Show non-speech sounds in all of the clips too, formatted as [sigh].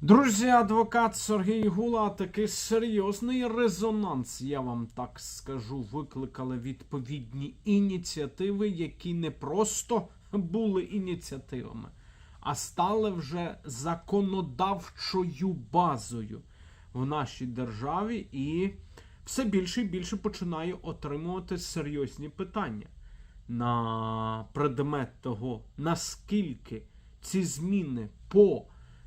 Друзі, адвокат Сергій Гула, такий серйозний резонанс, я вам так скажу, викликали відповідні ініціативи, які не просто були ініціативами, а стали вже законодавчою базою в нашій державі і все більше і більше починає отримувати серйозні питання на предмет того, наскільки ці зміни по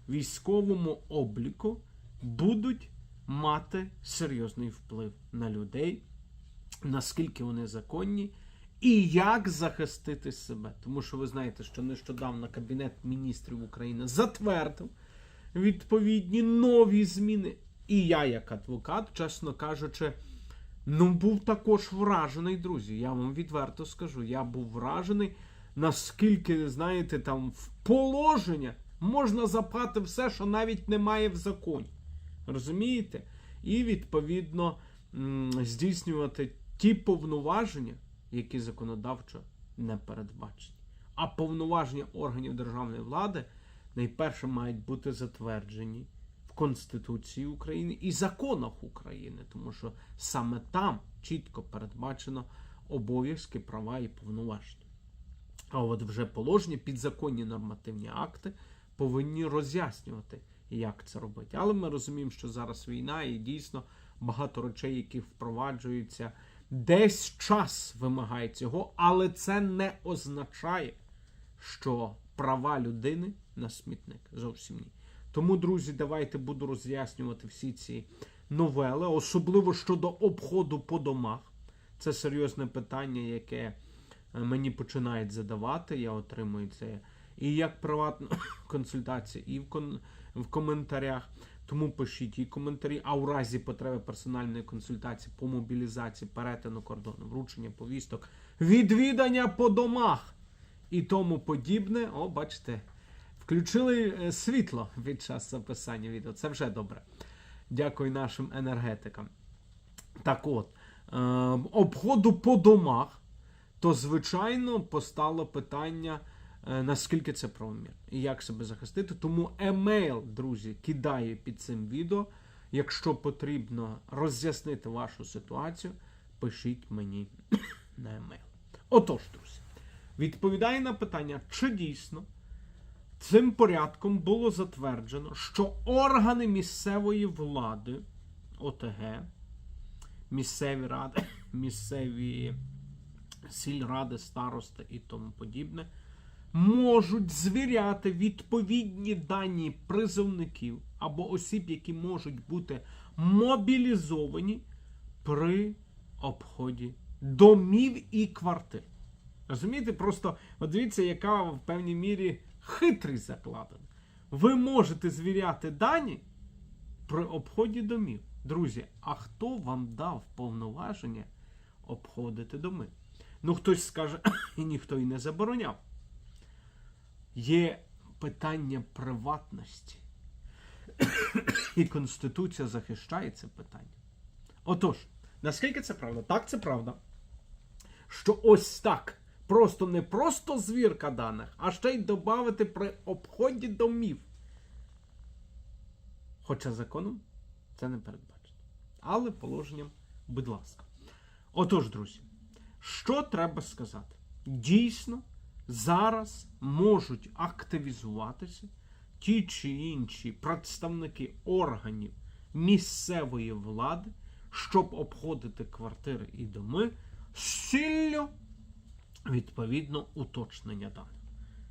військовому обліку будуть мати серйозний вплив на людей, наскільки вони законні, і як захистити себе. Тому що ви знаєте, що нещодавно Кабінет міністрів України затвердив відповідні нові зміни. І я, як адвокат, чесно кажучи, ну був також вражений, друзі. Я вам відверто скажу. Я був вражений, наскільки, знаєте, там в положення можна запхати все, що навіть немає в законі. Розумієте? І відповідно здійснювати ті повноваження, які законодавчо не передбачені. А повноваження органів державної влади найперше мають бути затверджені в Конституції України і законах України, тому що саме там чітко передбачено обов'язки, права і повноваження. А от вже положення, підзаконні нормативні акти повинні роз'яснювати, як це робити. Але ми розуміємо, що зараз війна і дійсно багато речей, які впроваджуються, десь час вимагає цього, але це не означає, що права людини на смітник. Зовсім ні. Тому, друзі, давайте буду роз'яснювати всі ці новели, особливо щодо обходу по домах. Це серйозне питання, яке е, мені починають задавати. Я отримую це і як приватну [coughs] консультацію, і в, кон... в коментарях. Тому пишіть і коментарі. А у разі потреби персональної консультації по мобілізації, перетину кордону, вручення повісток, відвідання по домах і тому подібне. О, бачите, включили е, світло під час записання відео. Це вже добре. Дякую нашим енергетикам. Так от, е, обходу по домах, то звичайно постало питання, наскільки це правомірно і як себе захистити. Тому емейл, друзі, кидаю під цим відео. Якщо потрібно роз'яснити вашу ситуацію, пишіть мені [coughs] на емейл. Отож, друзі, відповідаю на питання, чи дійсно цим порядком було затверджено, що органи місцевої влади, ОТГ, місцеві ради, [coughs] місцеві сільради, старости і тому подібне, можуть звіряти відповідні дані призовників або осіб, які можуть бути мобілізовані при обході домів і квартир. Розумієте, просто от дивіться, яка в певній мірі хитрість закладена. Ви можете звіряти дані при обході домів. Друзі, а хто вам дав повноваження обходити доми? Ну, хтось скаже, [coughs] і ніхто і не забороняв. Є питання приватності. І Конституція захищає це питання. Отож, наскільки це правда? Так, це правда. Що ось так. Просто не просто звірка даних, а ще й додати при обході домів. Хоча законом це не передбачено. Але положенням, будь ласка. Отож, друзі, що треба сказати? Дійсно, зараз можуть активізуватися ті чи інші представники органів місцевої влади, щоб обходити квартири і доми ціллю відповідно уточнення даних.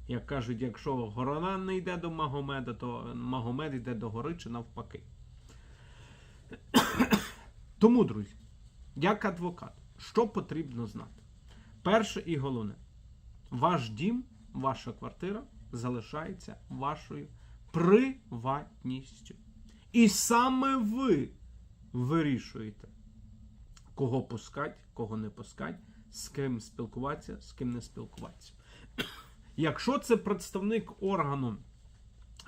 Як кажуть, якщо гора не йде до Магомеда, то Магомед йде до гори чи навпаки. Тому, друзі, як адвокат, що потрібно знати? Перше і головне, ваш дім, ваша квартира залишається вашою приватністю. І саме ви вирішуєте, кого пускать, кого не пускать, з ким спілкуватися, з ким не спілкуватися. [coughs] Якщо це представник органу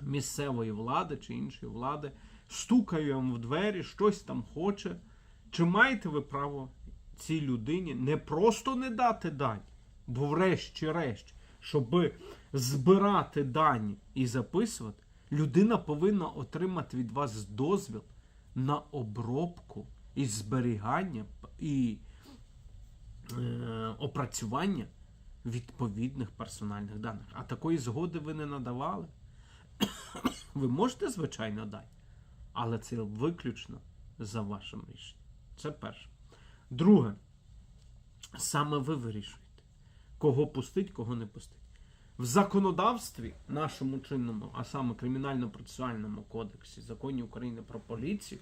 місцевої влади чи іншої влади, стукає вам в двері, щось там хоче, чи маєте ви право цій людині не просто не дати дані, бо врешті-решт, щоб збирати дані і записувати, Людина повинна отримати від вас дозвіл на обробку і зберігання і е, опрацювання відповідних персональних даних. А такої згоди ви не надавали. Ви можете, звичайно, дати, але це виключно за вашим рішенням. Це перше. Друге, саме ви вирішуєте, кого пустить, кого не пустить. В законодавстві нашому чинному, а саме кримінально-процесуальному кодексі законі України про поліцію,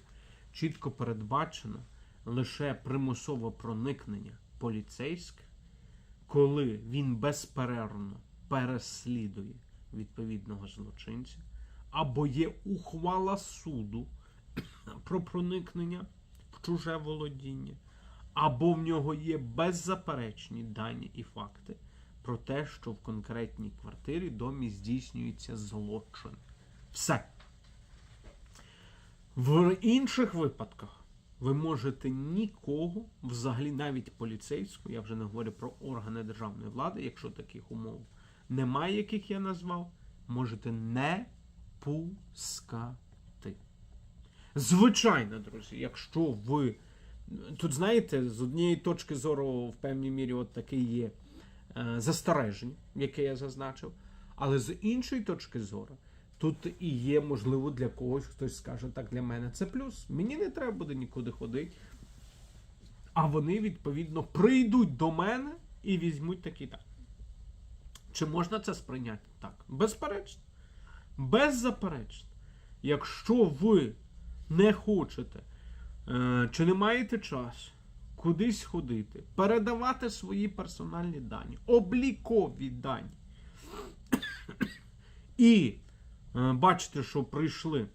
чітко передбачено лише примусове проникнення поліцейських, коли він безперервно переслідує відповідного злочинця, або є ухвала суду [clears throat] про проникнення в чуже володіння, або в нього є беззаперечні дані і факти про те, що в конкретній квартирі домі здійснюється злочин. Все. В інших випадках ви можете нікого, взагалі навіть поліцейського, я вже не говорю про органи державної влади, якщо таких умов немає, яких я назвав, можете не пускати. Звичайно, друзі, якщо ви. Тут, знаєте, з однієї точки зору, в певній мірі, от таке є е, застереження, яке я зазначив. Але з іншої точки зору, тут і є, можливо, для когось хтось скаже, так, для мене це плюс. Мені не треба буде нікуди ходити. А вони, відповідно, прийдуть до мене і візьмуть такий так. Чи можна це сприйняти? Так. Безперечно. Беззаперечно. Якщо ви не хочете чи не маєте часу кудись ходити, передавати свої персональні дані, облікові дані, [coughs] і е, бачите, що прийшли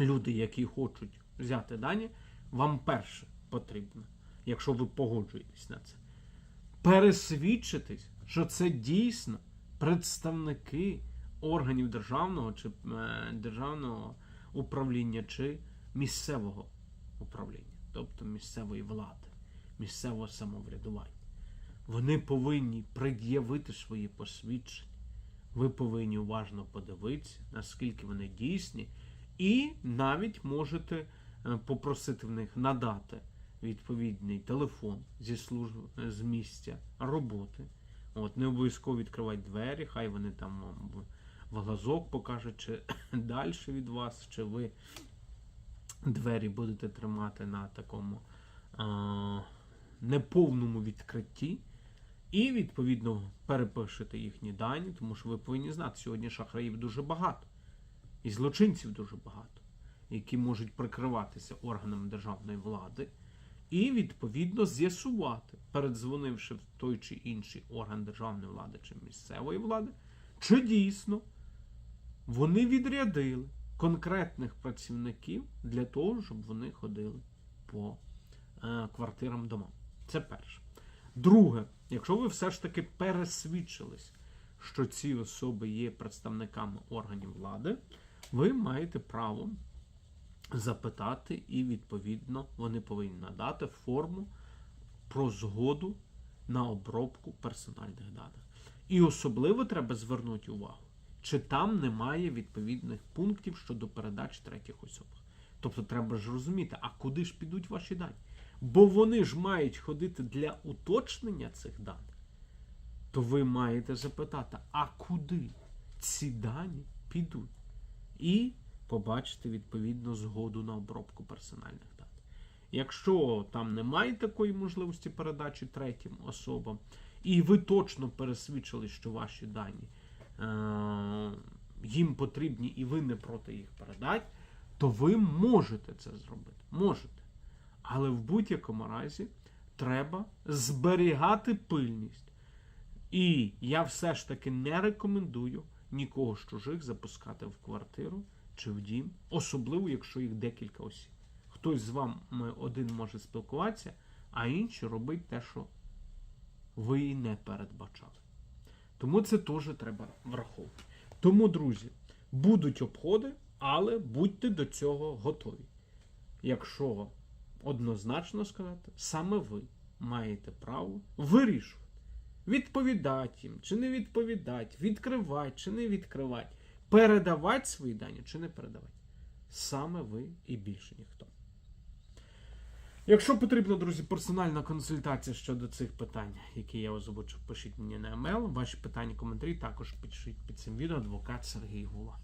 люди, які хочуть взяти дані, вам перше потрібно, якщо ви погоджуєтесь на це, пересвідчитись, що це дійсно представники органів державного чи е, державного управління чи місцевого управління, тобто місцевої влади, місцевого самоврядування. Вони повинні пред'явити свої посвідчення. Ви повинні уважно подивитися, наскільки вони дійсні, і навіть можете е, попросити в них надати відповідний телефон зі служби з місця роботи. От, не обов'язково відкривати двері, хай вони там вам в глазок покажуть, чи [coughs] далі від вас, чи ви двері будете тримати на такому а, неповному відкритті. І, відповідно, перепишете їхні дані, тому що ви повинні знати, сьогодні шахраїв дуже багато. І злочинців дуже багато, які можуть прикриватися органами державної влади, і, відповідно, з'ясувати, передзвонивши в той чи інший орган державної влади чи місцевої влади, чи дійсно вони відрядили конкретних працівників для того, щоб вони ходили по е, квартирам домам. Це перше. Друге, якщо ви все ж таки пересвідчились, що ці особи є представниками органів влади, ви маєте право запитати, і відповідно вони повинні надати форму про згоду на обробку персональних даних. І особливо треба звернути увагу, чи там немає відповідних пунктів щодо передачі третіх осіб. Тобто треба ж розуміти, а куди ж підуть ваші дані? Бо вони ж мають ходити для уточнення цих даних. То ви маєте запитати, а куди ці дані підуть? І побачити відповідну згоду на обробку персональних даних. Якщо там немає такої можливості передачі третім особам, і ви точно пересвідчили, що ваші дані їм потрібні, і ви не проти їх передати, то ви можете це зробити. Можете. Але в будь-якому разі треба зберігати пильність. І я все ж таки не рекомендую нікого з чужих запускати в квартиру чи в дім, особливо, якщо їх декілька осіб. Хтось з вами один може спілкуватися, а інший робить те, що ви не передбачали. Тому це теж треба враховувати. Тому, друзі, будуть обходи, але будьте до цього готові. Якщо однозначно сказати, саме ви маєте право вирішувати, відповідати їм чи не відповідати, відкривати чи не відкривати, передавати свої дані чи не передавати. Саме ви і більше ніхто. Якщо потрібна, друзі, персональна консультація щодо цих питань, які я озвучив, пишіть мені на емейл. Ваші питання, коментарі також пишіть під цим відео адвокат Сергій Гула.